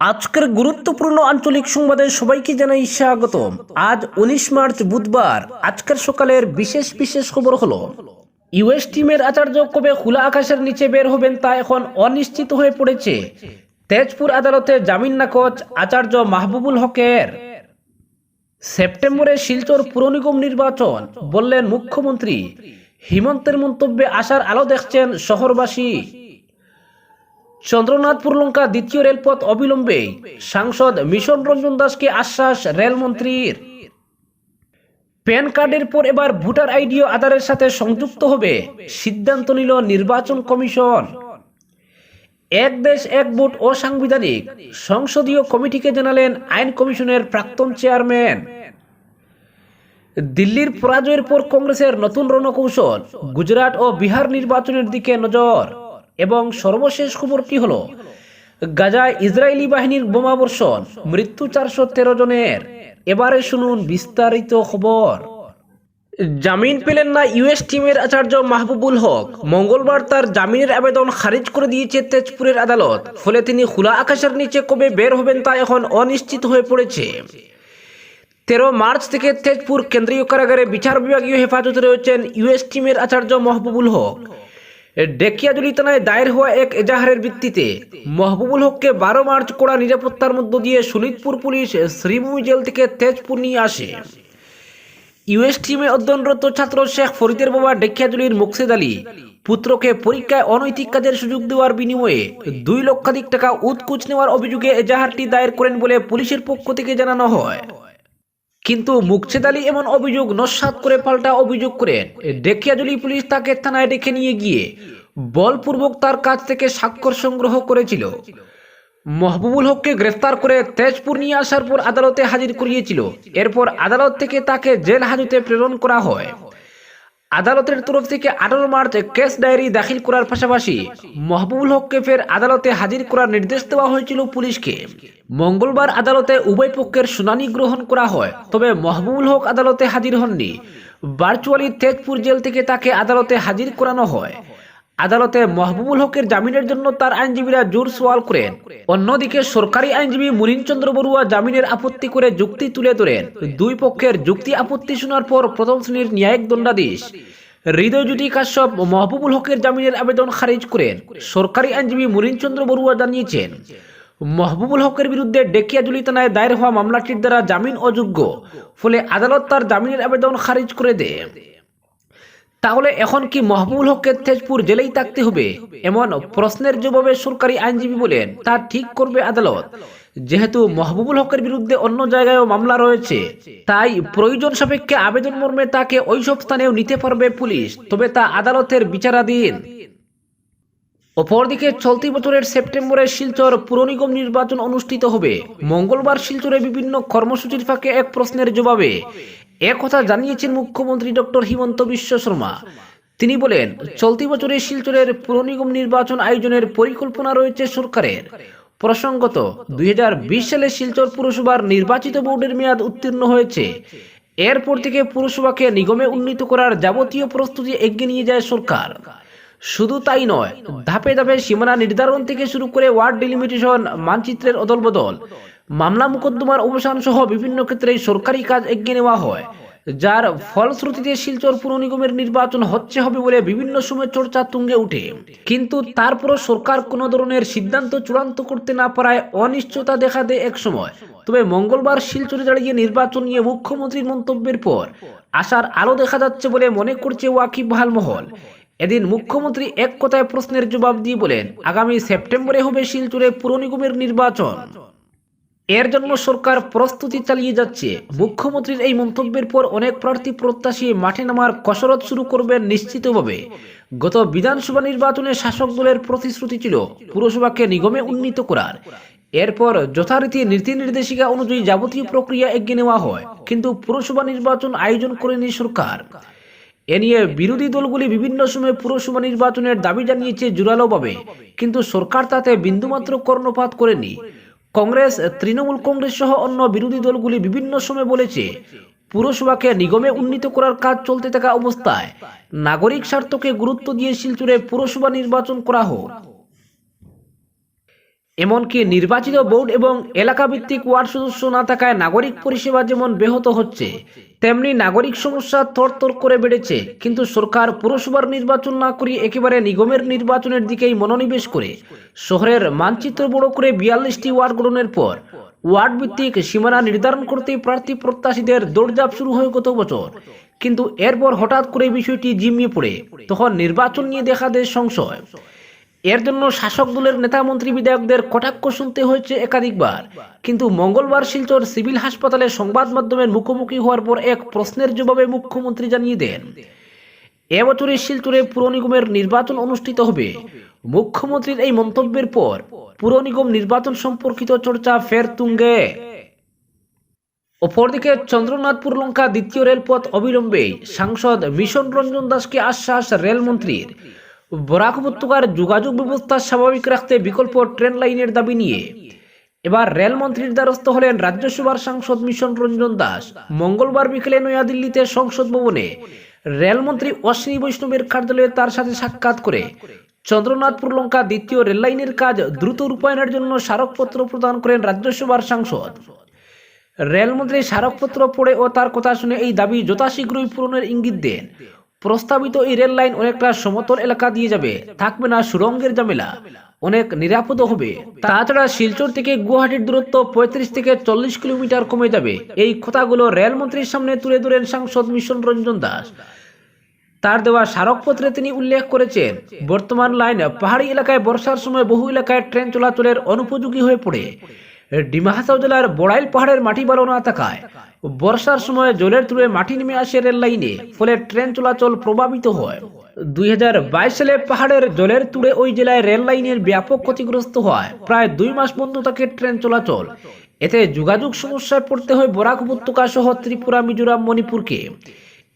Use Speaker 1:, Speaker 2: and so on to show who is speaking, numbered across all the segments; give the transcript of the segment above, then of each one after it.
Speaker 1: আজকের গুরুত্বপূর্ণ আঞ্চলিক সংবাদে সবাইকে জানাই স্বাগতম। আজ উনিশ মার্চ বুধবার, আজকের সকালের বিশেষ বিশেষ খবর হলো, ইউএস টিমের আচার্য কবে খোলা আকাশের নিচে বের হবেন তা এখন অনিশ্চিত হয়ে পড়েছে। তেজপুর আদালতে জামিন নাকচ আচার্য মাহবুবুল হকের। সেপ্টেম্বরে শিলচর পুর নিগম নির্বাচন, বললেন মুখ্যমন্ত্রী। হিমন্তের মন্তব্যে আসার আলো দেখছেন শহরবাসী। চন্দ্রনাথপুর লঙ্কা দ্বিতীয় রেলপথ অবিলম্বে। সাংসদ মিশন রঞ্জন দাসকে আশ্বাস রেলমন্ত্রীর। প্যান কার্ডের পর এবার ভোটার আইডিও আধারের সাথে সংযুক্ত হবে সিদ্ধান্ত নিল নির্বাচন কমিশন। এক দেশ, এক ভোট অসাংবিধানিক, সংসদীয় কমিটিকে জানালেন আইন কমিশনের প্রাক্তন চেয়ারম্যান। দিল্লির পরাজয়ের পর কংগ্রেসের নতুন রণকৌশল, গুজরাট ও বিহার নির্বাচনের দিকে নজর। এবং সর্বশেষ খবরটি হলো, গাজায় ইসরায়েলি বাহিনীর বোমাবর্ষণ, মৃত্যু চারশো তেরো জনের। এবারে শুনুন বিস্তারিত খবর। জামিন পেলেন না ইউএস টিমের আচার্য মাহবুবুল হক। মঙ্গলবার তার জামিনের আবেদন খারিজ করে দিয়েছে তেজপুরের আদালত। ফলে তিনি খোলা আকাশের নিচে কবে বের হবেন তা এখন অনিশ্চিত হয়ে পড়েছে। তেরো মার্চ থেকে তেজপুর কেন্দ্রীয় কারাগারে বিচার বিভাগীয় হেফাজতে রয়েছেন ইউএস টিমের আচার্য মাহবুবুল হক। ডেকিয়াজুলি থানায় দায়ের হওয়া এক এজাহারের ভিত্তিতে মহবুবুল হককে বারো মার্চ কড়া নিরাপত্তার মধ্য দিয়ে শোনিতপুর পুলিশ শ্রীভূমি জেল থেকে তেজপুর নিয়ে আসে। ইউএস টিমে অধ্যয়নরত ছাত্র শেখ ফরিদের বাবা ডেকিয়াজুলির মুকসেদ আলী পুত্রকে পরীক্ষায় অনৈতিক কাজের সুযোগ দেওয়ার বিনিময়ে দুই লক্ষাধিক টাকা উৎকুচ নেওয়ার অভিযোগে এজাহারটি দায়ের করেন বলে পুলিশের পক্ষ থেকে জানানো হয়। কিন্তু মুকছেদ আলী এমন অভিযোগ নস্বাত করে পাল্টা অভিযোগ করেন। ডেকিয়াজুলি পুলিশ তাকে থানায় ডেকে নিয়ে গিয়ে বলপূর্বক তার কাছ থেকে স্বাক্ষর সংগ্রহ করেছিল। মহবুবুল হককে গ্রেফতার করে তেজপুর নিয়ে আসার পর আদালতে হাজির করিয়েছিল। এরপর আদালত থেকে তাকে জেল হাজতে প্রেরণ করা হয়। আদালতের তরফ থেকে আঠারো মার্চ কেস ডায়েরি দাখিল করার পাশাপাশি মাহবুবুল হককে ফের আদালতে হাজির করার নির্দেশ দেওয়া হয়েছিল পুলিশকে। মঙ্গলবার আদালতে উভয় পক্ষের শুনানি গ্রহণ করা হয়, তবে মাহবুবুল হক আদালতে হাজির হননি। ভার্চুয়ালি তেজপুর জেল থেকে তাকে আদালতে হাজির করানো হয়। আদালতে মহবুবুল হকের জামিনের জন্য তার আইনজীবীরা জোর সওয়াল করেন। অন্যদিকে সরকারি আইনজীবী মুরিন চন্দ্র বড়ুয়া জামিনের আপত্তি করে যুক্তি তুলে ধরেন। দুই পক্ষের যুক্তি আপত্তি শোনার পর প্রথম শ্রেণির ন্যায়িক দণ্ডাধীশ হৃদয়জ্যোতি কাশ্যপ মহবুবুল হকের জামিনের আবেদন খারিজ করেন, সরকারি আইনজীবী মুরিন চন্দ্র বড়ুয়া জানিয়েছেন। মহবুবুল হকের বিরুদ্ধে ডেকিয়াজুলি থানায় দায়ের হওয়া মামলাটির দ্বারা জামিন অযোগ্য, ফলে আদালত তার জামিনের আবেদন খারিজ করে দেয়। তাহলে এখন কি মহবুবুল হককে তেজপুর জেলেই থাকতে হবে? এমন প্রশ্নের জবাবে সরকারি আইনজীবী বলেন, তা ঠিক করবে আদালত। যেহেতু মহবুবুল হকের বিরুদ্ধে অন্য জায়গায়ও মামলা রয়েছে, তাই প্রয়োজন সাপেক্ষে আবেদন মর্মে তাকে ওইসব স্থানেও নিতে পারবে পুলিশ, তবে তা আদালতের বিচারাধীন। অপরদিকে চলতি বছরের সেপ্টেম্বরে শিলচর পুর নিগম নির্বাচন অনুষ্ঠিত হবে। মঙ্গলবার শিলচরে বিভিন্ন কর্মসূচির ফাঁকে এক প্রশ্নের জবাবে কথা জানিয়েছেন মুখ্যমন্ত্রী ডক্টর হিমন্ত বিশ্ব শর্মা। তিনি বলেন, চলতি বছরে শিলচরের পুর নিগম নির্বাচন আয়োজনের পরিকল্পনা রয়েছে সরকারের। প্রসঙ্গত, দুই সালে শিলচর পুরসভার নির্বাচিত বোর্ডের মেয়াদ উত্তীর্ণ হয়েছে। এরপর থেকে পুরসভাকে নিগমে উন্নীত করার যাবতীয় প্রস্তুতি এগিয়ে নিয়ে যায় সরকার। শুধু তাই নয়, ধাপে ধাপে সীমানা নির্ধারণ থেকে শুরু করে ওয়ার্ড ডিলিমিটেশন, মানচিত্রের অদলবদল মামলা মোকদ্দমার অবসান সহ বিভিন্ন ক্ষেত্রে সরকারি কাজ এগিয়ে নেওয়া হয়। যার ফলশ্রুতিতে শিলচর পুর নিগমের নির্বাচন হচ্ছে হবে বলে বিভিন্ন সময় চর্চা তুঙ্গে উঠে। কিন্তু তারপরও সরকার কোনো ধরনের সিদ্ধান্ত চূড়ান্ত করতে না পারায় অনিশ্চয়তা দেখা দেয় এক সময়। তবে মঙ্গলবার শিলচরে দাঁড়িয়ে নির্বাচন নিয়ে মুখ্যমন্ত্রীর মন্তব্যের পর আশার আলো দেখা যাচ্ছে বলে মনে করছে ওয়াকিব বাহাল মহল। এদিন মুখ্যমন্ত্রী এক কথায় প্রশ্নের জবাব দিয়ে বলেন, আগামী সেপ্টেম্বরে হবে শিলচরে পুর নিগমের নির্বাচন। এর জন্য সরকার প্রস্তুতি চালিয়ে যাচ্ছে। মুখ্যমন্ত্রীর এই মন্তব্যের পর অনেক প্রার্থী প্রত্যাশী মাঠে নামার কসরত শুরু করবেন নিশ্চিতভাবে। গত বিধানসভা নির্বাচনে শাসক দলের প্রতিশ্রুতি ছিল পুরসভাকে নিগমে উন্নীত করার। এরপর যথারীতি নীতি নির্দেশিকা অনুযায়ী যাবতীয় প্রক্রিয়া এগিয়ে নেওয়া হয়, কিন্তু পুরসভা নির্বাচন আয়োজন করেনি সরকার। এ নিয়ে বিরোধী দলগুলি বিভিন্ন সময় পুরসভা নির্বাচনের দাবি জানিয়েছে জোরালোভাবে, কিন্তু সরকার তাতে বিন্দুমাত্র কর্ণপাত করেনি। কংগ্রেস, তৃণমূল কংগ্রেস সহ অন্য বিরোধী দলগুলি বিভিন্ন সময় বলেছে, পুরসভাকে নিগমে উন্নীত করার কাজ চলতে থাকা অবস্থায় নাগরিক স্বার্থকে গুরুত্ব দিয়ে শিলচুরে পুরসভা নির্বাচন করা হোক। এমনকি নির্বাচিত বোর্ড এবং এলাকা ভিত্তিক ওয়ার্ড সদস্য না থাকায় নাগরিক পরিষেবা যেমন ব্যাহত হচ্ছে, তেমনি নাগরিক সমস্যা তরতর করে বেড়েছে। কিন্তু সরকার পুরসভার নির্বাচন না করে একেবারে নিগমের নির্বাচনের দিকেই মনোনিবেশ করে। শহরের মানচিত্র বড় করে বিয়াল্লিশটি ওয়ার্ড গ্রহণের পর ওয়ার্ড ভিত্তিক সীমানা নির্ধারণ করতে প্রার্থী প্রত্যাশীদের দৌড়ঝাঁপ শুরু হয় গত বছর। কিন্তু এরপর হঠাৎ করে বিষয়টি জিমিয়ে পড়ে। তখন নির্বাচন নিয়ে দেখা দেয় সংশয়। এর জন্য শাসক দলের নেতা মন্ত্রী বিধায়কদের কটাক্ষ শুনতে হয়েছে একাধিকবার। কিন্তু মঙ্গলবার শিলচর সিভিল হাসপাতালে সংবাদ মাধ্যমের মুখোমুখি হওয়ার পর এক প্রশ্নের জবাবে মুখ্যমন্ত্রী জানিয়ে দেন এবছরের শিলচরে পুর নিগমের নির্বাচন অনুষ্ঠিত হবে। মুখ্যমন্ত্রীর এই মন্তব্যের পর পুর নিগম নির্বাচন সম্পর্কিত চর্চা ফের তুঙ্গে। অপরদিকে চন্দ্রনাথপুর লঙ্কা দ্বিতীয় রেলপথ অবিলম্বে সাংসদ মিশন রঞ্জন দাসকে আশ্বাস রেলমন্ত্রীর। বরাক উপত্যকার যোগাযোগ ব্যবস্থা স্বাভাবিক রাখতে বিকল্প ট্রেন লাইনের দাবি নিয়ে। এবার রেলমন্ত্রীর দ্বারস্থ হলেন রাজ্যসভার সাংসদ মিশন রঞ্জন দাস। মঙ্গলবার বিকেলে নয়াদিল্লিতে সংসদ ভবনে রেলমন্ত্রী অশ্বিনী বৈষ্ণবের কার্যালয়ে তার সাথে সাক্ষাৎ করে চন্দ্রনাথপুর লঙ্কা দ্বিতীয় রেল লাইনের কাজ দ্রুত রূপায়ণের জন্য স্মারকপত্র প্রদান করেন রাজ্যসভার সাংসদ। রেলমন্ত্রী স্মারকপত্র পড়ে ও তার কথা শুনে এই দাবি যথাশীঘ্রই পূরণের ইঙ্গিত দেন। প্রস্তাবিত এই রেল লাইন অনেকটা সমতল এলাকা দিয়ে যাবে। থাকবে না সুরঙ্গের ঝামেলা। অনেক নিরাপদ হবে। তাছাড়া শিলচর থেকে গুয়াহাটির দূরত্ব পঁয়ত্রিশ থেকে চল্লিশ কিলোমিটার কমে যাবে। এই কথাগুলো রেলমন্ত্রীর সামনে তুলে ধরেন সাংসদ মিশন রঞ্জন দাস। তার দেওয়া স্মারকপত্রে তিনি উল্লেখ করেছেন, বর্তমান লাইন পাহাড়ি এলাকায় বর্ষার সময় বহু এলাকায় ট্রেন চলাচলের অনুপযোগী হয়ে পড়ে। ডিমা হাসাও জেলার বড়াইল পাহাড়ের মাটি ভালো না থাকায়। বর্ষার সময় জলের তুলে মাটি নেমে আসে রেল লাইনে, ফলে ট্রেন চলাচল প্রভাবিত হয়। দুই হাজার বাইশ সালে পাহাড়ের জলের তুড়ে ওই জেলায় রেল লাইনের ব্যাপক ক্ষতিগ্রস্ত হয়। প্রায় দুই মাস বন্ধ থাকে ট্রেন চলাচল। এতে যোগাযোগ সমস্যায় পড়তে হয় বরাক উপত্যকা সহ ত্রিপুরা, মিজোরাম, মণিপুরকে।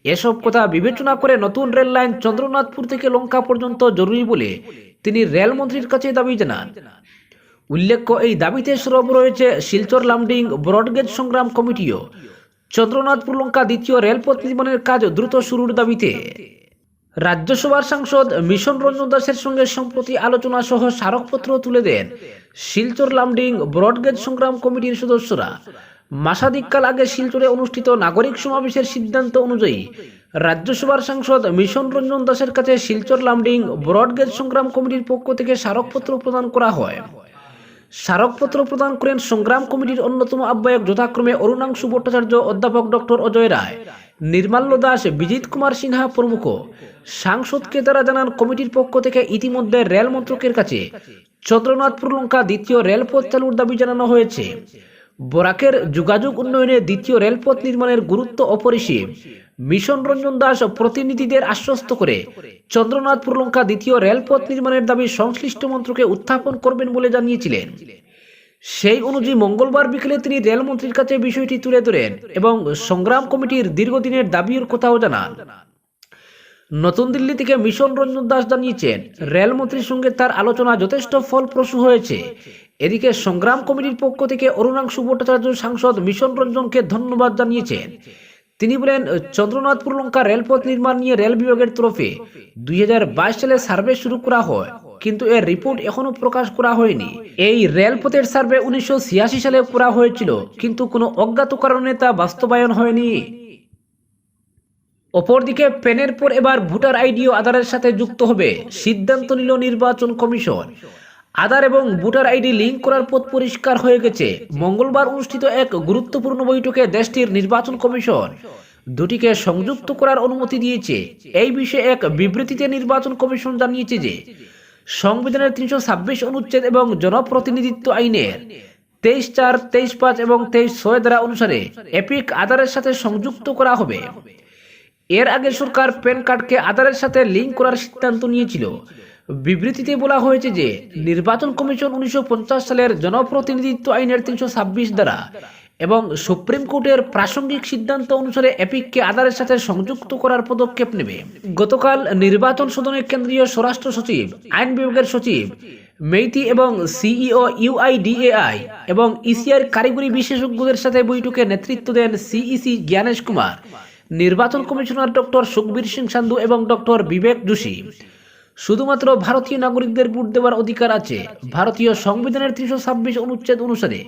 Speaker 1: এসব কথা বিবেচনা করে নতুন রেল লাইন চন্দ্রনাথপুর থেকে লঙ্কা পর্যন্ত জরুরি বলে তিনি রেলমন্ত্রীর কাছে দাবি জানান। উল্লেখ্য, এই দাবিতে সরব রয়েছে শিলচর লামডিং ব্রডগেজ সংগ্রাম কমিটিও। চন্দ্রনাথপুর লঙ্কা দ্বিতীয় রেলপথ নির্মাণের কাজ দ্রুত শুরুর দাবিতে। রাজ্যসভার সাংসদ মিশন রঞ্জন দাসের সঙ্গে সম্প্রতি আলোচনা সহ স্মারকপত্র তুলে দেন শিলচর লামডিং ব্রডগেজ সংগ্রাম কমিটির সদস্যরা। মাসাদিককাল আগে শিলচরে অনুষ্ঠিত নাগরিক সমাবেশের সিদ্ধান্ত অনুযায়ী রাজ্যসভার সাংসদ মিশন রঞ্জন দাসের কাছে শিলচর লামডিং ব্রডগেজ সংগ্রাম কমিটির পক্ষ থেকে স্মারকপত্র প্রদান করা হয়। স্মারকপত্র প্রদান করেন সংগ্রাম কমিটির অন্যতম আহ্বায়ক যথাক্রমে অরুণাংশু ভট্টাচার্য, অধ্যাপক ডক্টর অজয় রায়। নির্মাল্য দাস বিজিত কুমার সিনহা প্রমুখ। সাংসদকে তারা জানান, কমিটির পক্ষ থেকে ইতিমধ্যে রেল মন্ত্রকের কাছে চন্দ্রনাথপুর লঙ্কা দ্বিতীয় রেলপথ চালুর দাবি জানানো হয়েছে। বরাকের যোগাযোগ উন্নয়নে দ্বিতীয় রেলপথ নির্মাণের গুরুত্ব অপরিসীম। মিশন রঞ্জন দাস প্রতিনিধিদের আশ্বস্ত করে চন্দ্রনাথপুর লঙ্কা দ্বিতীয় রেলপথ নির্মাণের দাবি সংশ্লিষ্ট মন্ত্রকে উত্থাপন করবেন বলে জানিয়েছিলেন। সেই অনুযায়ী মঙ্গলবার বিকেলে তিনি রেলমন্ত্রীর কাছে বিষয়টি তুলে ধরেন এবং সংগ্রাম কমিটির দীর্ঘদিনের দাবির কথাও জানান। নতুন দিল্লি থেকে মিশন রঞ্জন দাস জানিয়েছেন, রেলমন্ত্রীর সঙ্গে তার আলোচনা যথেষ্ট ফলপ্রসূ হয়েছে। এদিকে সংগ্রাম কমিটির পক্ষ থেকে অরুণাংশু ভট্টাচার্য সাংসদ মিশন রঞ্জনকে ধন্যবাদ জানিয়েছেন। তিনি বলেন, চন্দ্রনাথপুর লঙ্কা রেলপথ নির্মাণ নিয়ে রেল বিভাগের তরফে দুই হাজার বাইশ সালে সার্ভে শুরু করা হয়, কিন্তু এর রিপোর্ট এখনও প্রকাশ করা হয়নি। এই রেলপথের সার্ভে উনিশশো ছিয়াশি সালে করা হয়েছিল, কিন্তু কোনো অজ্ঞাত কারণে তা বাস্তবায়ন হয়নি। অপরদিকে, পেনের পর এবার ভোটার আইডিও আধারের সাথে যুক্ত হবে সিদ্ধান্ত নিল নির্বাচন কমিশন। আধার এবং ভোটার আইডি লিঙ্ক করার পথ পরিষ্কার হয়ে গেছে। মঙ্গলবার অনুষ্ঠিত এক গুরুত্বপূর্ণ বৈঠকে দেশটির নির্বাচন কমিশন দুটিকে সংযুক্ত করার অনুমতি দিয়েছে। এই বিষয়ে এক বিবৃতিতে নির্বাচন কমিশন জানিয়েছে যে, সংবিধানের তিনশো ছাব্বিশ অনুচ্ছেদ এবং জনপ্রতিনিধিত্ব আইনের তেইশ চার, তেইশ পাঁচ এবং তেইশ ছয় ধারা অনুসারে এপিক আধারের সাথে সংযুক্ত করা হবে। এর আগে সরকার প্যান কার্ডকে আধারের সাথে লিঙ্ক করার সিদ্ধান্ত নিয়েছিল। বিবৃতিতে বলা হয়েছে যে, নির্বাচন কমিশন উনিশশো পঞ্চাশ সালের জনপ্রতিনিধিত্ব আইনের তিনশো ছাব্বিশ দ্বারা এবং সুপ্রিম কোর্টের প্রাসঙ্গিক সিদ্ধান্ত অনুসারে এপিককে আধারের সাথে সংযুক্ত করার পদক্ষেপ নেবে। গতকাল নির্বাচন সদনের কেন্দ্রীয় স্বরাষ্ট্র সচিব, আইন বিভাগের সচিব, মেইতি এবং সিইও ইউআইডিএআই এবং ইসিআর কারিগরি বিশেষজ্ঞদের সাথে বৈঠকে নেতৃত্ব দেন সিইসি জ্ঞানেশ কুমার। নির্বাচন কমিশনার ডক্টর সুখবীর সিং সান্ধু এবং ডক্টর বিবেক যোশী। শুধুমাত্র ভারতীয় নাগরিকদের ভোট দেওয়ার অধিকার আছে। ভারতীয় সংবিধানের তিনশো ছাব্বিশ অনুচ্ছেদ অনুসারে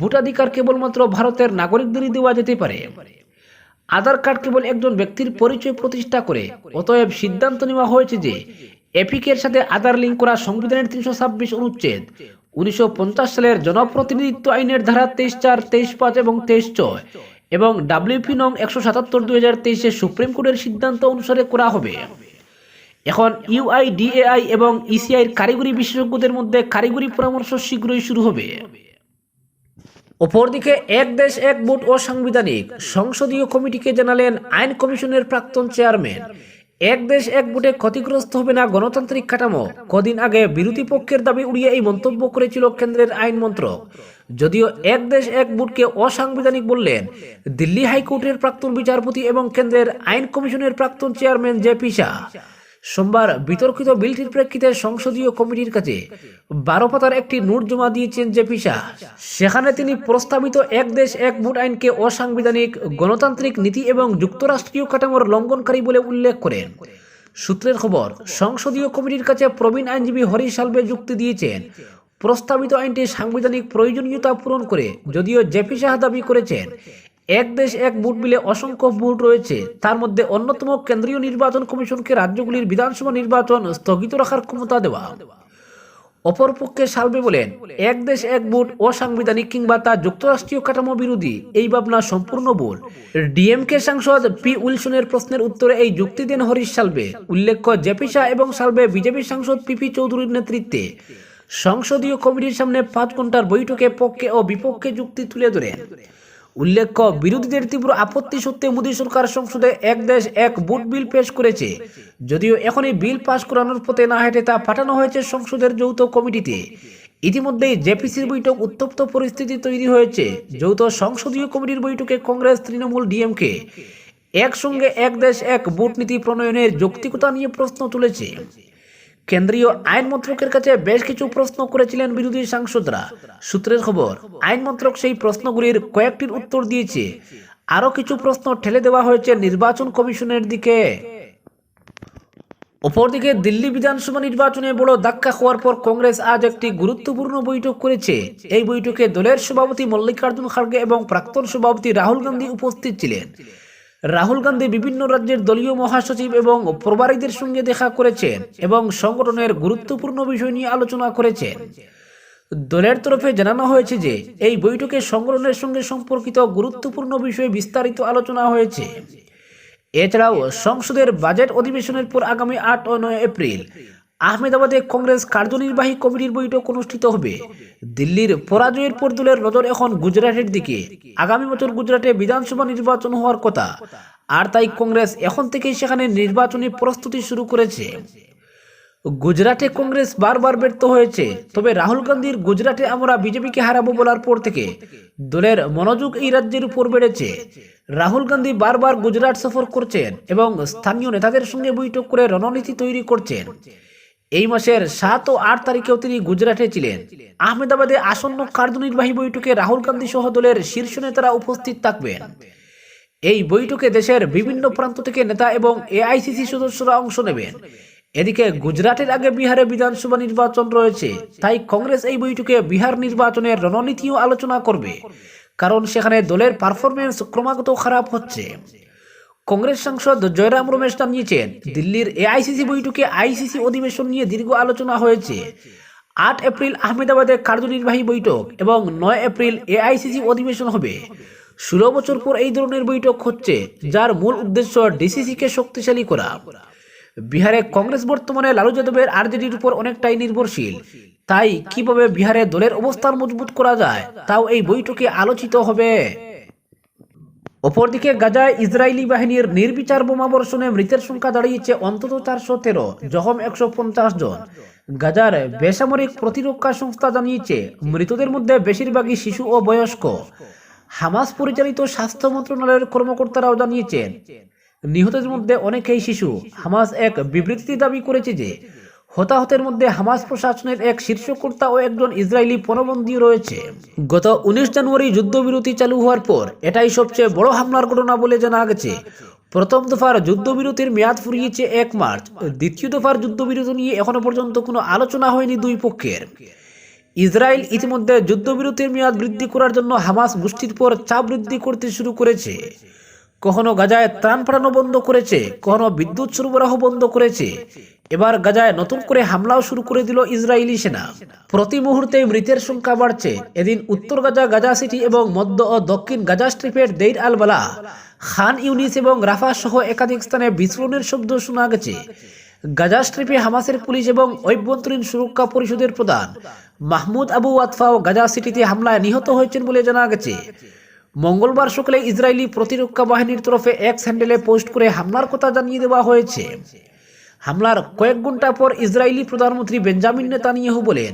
Speaker 1: ভোটাধিকার কেবলমাত্র ভারতের নাগরিকদেরই দেওয়া যেতে পারে। আধার কার্ড কেবল একজন ব্যক্তির পরিচয় প্রতিষ্ঠা করে। অতএব সিদ্ধান্ত নেওয়া হয়েছে যে এপিকের সাথে আধার লিঙ্ক করা সংবিধানের তিনশো ছাব্বিশ অনুচ্ছেদ, উনিশশো পঞ্চাশ সালের জনপ্রতিনিধিত্ব আইনের ধারা তেইশ চার, তেইশ পাঁচ এবং তেইশ ছয় এবং ডাব্লিউপি নং একশো সাতাত্তর দুই হাজার তেইশে সুপ্রিম কোর্টের সিদ্ধান্ত অনুসারে করা হবে। এখন ইউআইডিএআই এবং ইসিআইর কারিগরি বিশেষজ্ঞদের মধ্যে কারিগরি পরামর্শ শীঘ্রই শুরু হবে। অপরদিকে, এক দেশ, এক ভোট অসাংবিধানিক সংসদীয় কমিটিকে জানালেন আইন কমিশনের প্রাক্তন চেয়ারম্যান এক দেশ এক বুটে ক্ষতিগ্রস্ত হবে না গণতান্ত্রিক কাঠামো। কদিন আগে বিরোধী পক্ষের দাবি উড়িয়ে এই মন্তব্য করেছিল কেন্দ্রের আইন মন্ত্রক। যদিও এক দেশ এক বুটকে অসাংবিধানিক বললেন, দিল্লি হাইকোর্টের প্রাক্তন বিচারপতি এবং কেন্দ্রের আইন কমিশনের প্রাক্তন চেয়ারম্যান জে পিসা সোমবার বিতর্কিত বিলটির প্রেক্ষিতে সংসদীয় কমিটির কাছে বারো পাতার একটি নোট জমা দিয়েছেন জেপি শাহ। সেখানে তিনি প্রস্তাবিত এক দেশ এক ভোট আইনকে অসাংবিধানিক, গণতান্ত্রিক নীতি এবং যুক্তরাষ্ট্রীয় কাঠামোর লঙ্ঘনকারী বলে উল্লেখ করেন। সূত্রের খবর, সংসদীয় কমিটির কাছে প্রবীণ আইনজীবী হরি সালভে যুক্তি দিয়েছেন, প্রস্তাবিত আইনটি সাংবিধানিক প্রয়োজনীয়তা পূরণ করে যদিও জেপি শাহ দাবি করেছেন এক দেশ এক ভোট মিলে অসংখ্য ভোট রয়েছে। তার মধ্যে অন্যতম কেন্দ্রীয় নির্বাচন কমিশনকে রাজ্যগুলির বিধানসভা নির্বাচন স্থগিত রাখার ক্ষমতা দেওয়া। অপরপক্ষে সালবে বলেন, এক দেশ এক ভোট অসাংবিধানিক কিংবা তা যুক্তরাষ্ট্রীয় কাঠামো বিরোধী, এই ভাবনা সম্পূর্ণ ভুল। ডিএমকে সাংসদ পি উইলসনের প্রশ্নের উত্তরে এই যুক্তি দেন হরিশ সালবে। উল্লেখ্য, জেপি শাহ এবং সালবে বিজেপি সাংসদ পিপি চৌধুরীর নেতৃত্বে সংসদীয় কমিটির সামনে পাঁচ ঘণ্টার বৈঠকে পক্ষে ও বিপক্ষে যুক্তি তুলে ধরেন। উল্লেখ্য, বিরোধীদের তীব্র আপত্তি সত্ত্বে মোদী সরকার সংসদে এক দেশ এক ভোট বিল পেশ করেছে। যদিও এখন এই বিল পাশ করানোর পথে না হেঁটে তা পাঠানো হয়েছে সংসদের যৌথ কমিটিতে। ইতিমধ্যেই জেপিসির বৈঠক উত্তপ্ত পরিস্থিতি তৈরি হয়েছে। যৌথ সংসদীয় কমিটির বৈঠকে কংগ্রেস, তৃণমূল, ডিএমকে একসঙ্গে এক দেশ এক ভোট নীতি প্রণয়নের যৌক্তিকতা নিয়ে প্রশ্ন তুলেছে। কেন্দ্রীয় আইন মন্ত্রকের কাছে বেশ কিছু প্রশ্ন করেছিলেন বিরোধী সাংসদরা। সূত্রের খবর, আইন মন্ত্রক সেই প্রশ্নগুলির কয়েকটির উত্তর দিয়েছে। আরও কিছু প্রশ্ন ঠেলে দেওয়া হয়েছে নির্বাচন কমিশনের দিকে। অপরদিকে দিল্লি বিধানসভা নির্বাচনে বড় ধাক্কা হওয়ার পর কংগ্রেস আজ একটি গুরুত্বপূর্ণ বৈঠক করেছে। এই বৈঠকে দলের সভাপতি মল্লিকার্জুন খাড়গে এবং প্রাক্তন সভাপতি রাহুল গান্ধী উপস্থিত ছিলেন। রাহুল গান্ধী বিভিন্ন রাজ্যের দলীয় মহাসচিব এবং প্রবারীদের সঙ্গে দেখা করেছেন এবং সংগঠনের গুরুত্বপূর্ণ বিষয় নিয়ে আলোচনা করেছেন। দলের তরফে জানানো হয়েছে যে, এই বৈঠকে সংগঠনের সঙ্গে সম্পর্কিত গুরুত্বপূর্ণ বিষয়ে বিস্তারিত আলোচনা হয়েছে। এছাড়াও সংসদের বাজেট অধিবেশনের পর আগামী আট ও নয় এপ্রিল আহমেদাবাদে কংগ্রেস কার্যনির্বাহী কমিটির বৈঠক অনুষ্ঠিত হবে। দিল্লির পরাজয়ের পর দলের নজর এখন গুজরাটের দিকে। আগামী বছর গুজরাটে বিধানসভা নির্বাচন হওয়ার কথা। আর তাই কংগ্রেস এখন থেকেই সেখানে নির্বাচনী প্রস্তুতি শুরু করেছে। গুজরাটে কংগ্রেস বারবার ব্যর্থ হয়েছে। তবে রাহুল গান্ধীর গুজরাটে আমরা বিজেপিকে হারাবো বলার পর থেকে দলের মনোযোগ এই রাজ্যের উপর বেড়েছে। রাহুল গান্ধী বারবার গুজরাট সফর করছেন এবং স্থানীয় নেতাদের সঙ্গে বৈঠক করে রণনীতি তৈরি করছেন। এই মাসের সাত ও আট তারিখেও তিনি গুজরাটে ছিলেন। আহমেদাবাদে আসন্ন কার্যনির্বাহী বৈঠকে রাহুল গান্ধী সহ দলের শীর্ষ নেতারা উপস্থিত থাকবেন। এই বৈঠকে দেশের বিভিন্ন প্রান্ত থেকে নেতা এবং এআইসিসি সদস্যরা অংশ নেবেন। এদিকে গুজরাটের আগে বিহারে বিধানসভা নির্বাচন রয়েছে, তাই কংগ্রেস এই বৈঠকে বিহার নির্বাচনের রণনীতিও আলোচনা করবে। কারণ সেখানে দলের পারফরমেন্স ক্রমাগত খারাপ হচ্ছে। কংগ্রেস সাংসদ জয়রাম রমেশ জানিয়েছেন দিল্লির এআইসিসি বৈঠকে আইসিসি অধিবেশন নিয়ে দীর্ঘ আলোচনা হয়েছে। আট এপ্রিল আহমেদাবাদে কার্যনির্বাহী বৈঠক এবং নয় এপ্রিল এআইসিসি অধিবেশন হবে। ষোলো বছর পর এই ধরনের বৈঠক হচ্ছে, যার মূল উদ্দেশ্য ডিসিসিকে শক্তিশালী করা। বিহারে কংগ্রেস বর্তমানে লালু যাদবের আরজেডির উপর অনেকটাই নির্ভরশীল। তাই কীভাবে বিহারে দলের অবস্থান মজবুত করা যায়, তাও এই বৈঠকে আলোচিত হবে। অপরদিকে গাজায় ইসরায়েলি বাহিনীর নির্বিচার বোমাবর্ষণে মৃতের সংখ্যা দাঁড়িয়েছে অন্তত চারশো তেরো, জখম একশো পঞ্চাশ জন। গাজার বেসামরিক প্রতিরক্ষা সংস্থা জানিয়েছে, মৃতদের মধ্যে বেশিরভাগই শিশু ও বয়স্ক। হামাস পরিচালিত স্বাস্থ্য মন্ত্রণালয়ের কর্মকর্তারাও জানিয়েছেন নিহতদের মধ্যে অনেকেই শিশু। হামাস এক বিবৃতিতে দাবি করেছে যে হতাহতের মধ্যে হামাস প্রশাসনের এক শীর্ষকর্তা ও একজন ইসরায়েলি পণবন্দী রয়েছে। গত উনিশ জানুয়ারি যুদ্ধবিরতি চালু হওয়ার পর এটাই সবচেয়ে বড় হামলার ঘটনা বলে জানা গেছে। প্রথম দফার যুদ্ধবিরতির মেয়াদ ফুরিয়েছে এক মার্চ। দ্বিতীয় দফার যুদ্ধবিরতি নিয়ে এখনও পর্যন্ত কোনো আলোচনা হয়নি দুই পক্ষের। ইসরায়েল ইতিমধ্যে যুদ্ধবিরতির মেয়াদ বৃদ্ধি করার জন্য হামাস গোষ্ঠীর পর চাপ বৃদ্ধি করতে শুরু করেছে। কখনো গাজায় ত্রাণ পাঠানো বন্ধ করেছে, কখনো বিদ্যুৎ সরবরাহ বন্ধ করেছে। এবার গাজায় নতুন করে হামলাও শুরু করে দিল ইসরায়েলি সেনা। প্রতি মুহূর্তে মৃতের সংখ্যা বাড়ছে। এদিন উত্তর গাজা গাজা সিটি এবং মধ্য ও দক্ষিণ গাজা স্ট্রিপের দেইর আল বালা, খান ইউনিস এবং রাফা সহ একাধিক স্থানে বিস্ফোরণের শব্দ শোনা গেছে। গাজা স্ট্রিপে হামাসের পুলিশ এবং অভ্যন্তরীণ সুরক্ষা পরিষদের প্রধান মাহমুদ আবু ওয়াতফাও গাজা সিটিতে হামলায় নিহত হয়েছেন বলে জানা গেছে। মঙ্গলবার সকালে ইসরায়েলি প্রতিরক্ষা বাহিনীর তরফে এক স্যান্ডেলে পোস্ট করে হামলার কথা জানিয়ে দেওয়া হয়েছে। হামলার কয়েক ঘণ্টা পর ইসরায়েলি প্রধানমন্ত্রী বেঞ্জামিন নেতানিয়াহু বলেন,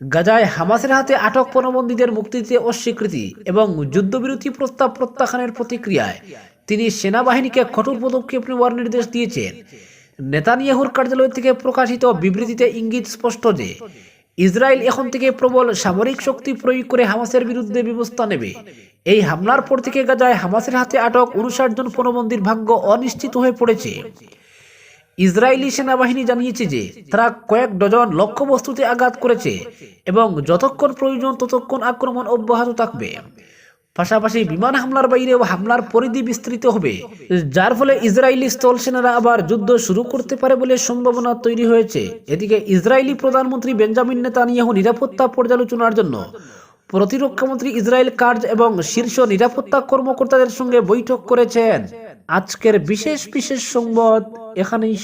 Speaker 1: গাজায় হামাসের হাতে আটক পণবন্দীদের মুক্তি দিতে অস্বীকৃতি এবং যুদ্ধবিরতি প্রস্তাব প্রত্যাখ্যানের প্রতিক্রিয়ায় তিনি সেনাবাহিনীকে কঠোর পদক্ষেপ নেওয়ার নির্দেশ দিয়েছেন। নেতানিয়াহুর কার্যালয় থেকে প্রকাশিত বিবৃতিতে ইঙ্গিত স্পষ্ট যে ইসরায়েল এখন থেকে প্রবল সামরিক শক্তি প্রয়োগ করে হামাসের বিরুদ্ধে ব্যবস্থা নেবে। এই হামলার পর থেকে গাজায় হামাসের হাতে আটক উনষাট জন পণবন্দির ভাগ্য অনিশ্চিত হয়ে পড়েছে। ইসরায়েলি সেনাবাহিনী জানিয়েছে যে, তারা কয়েক ডজন লক্ষ্যবস্তুতে আঘাত করেছে এবং যতক্ষণ প্রয়োজন ততক্ষণ আক্রমণ অব্যাহত থাকবে। পাশাপাশি বিমান হামলার বাইরেও হামলার পরিধি বিস্তৃত হবে। যার ফলে ইসরায়েলি স্থল সেনারা আবার যুদ্ধ শুরু করতে পারে বলে সম্ভাবনা তৈরি হয়েছে। এদিকে ইসরায়েলি প্রধানমন্ত্রী বেঞ্জামিন নেতানিয়াহু নিরাপত্তা পর্যালোচনার জন্য প্রতিরক্ষামন্ত্রী ইসরায়েল কার্জ এবং শীর্ষ নিরাপত্তা কর্মকর্তাদের সঙ্গে বৈঠক করেছেন। আজকের বিশেষ বিশেষ সংবাদ এখানেই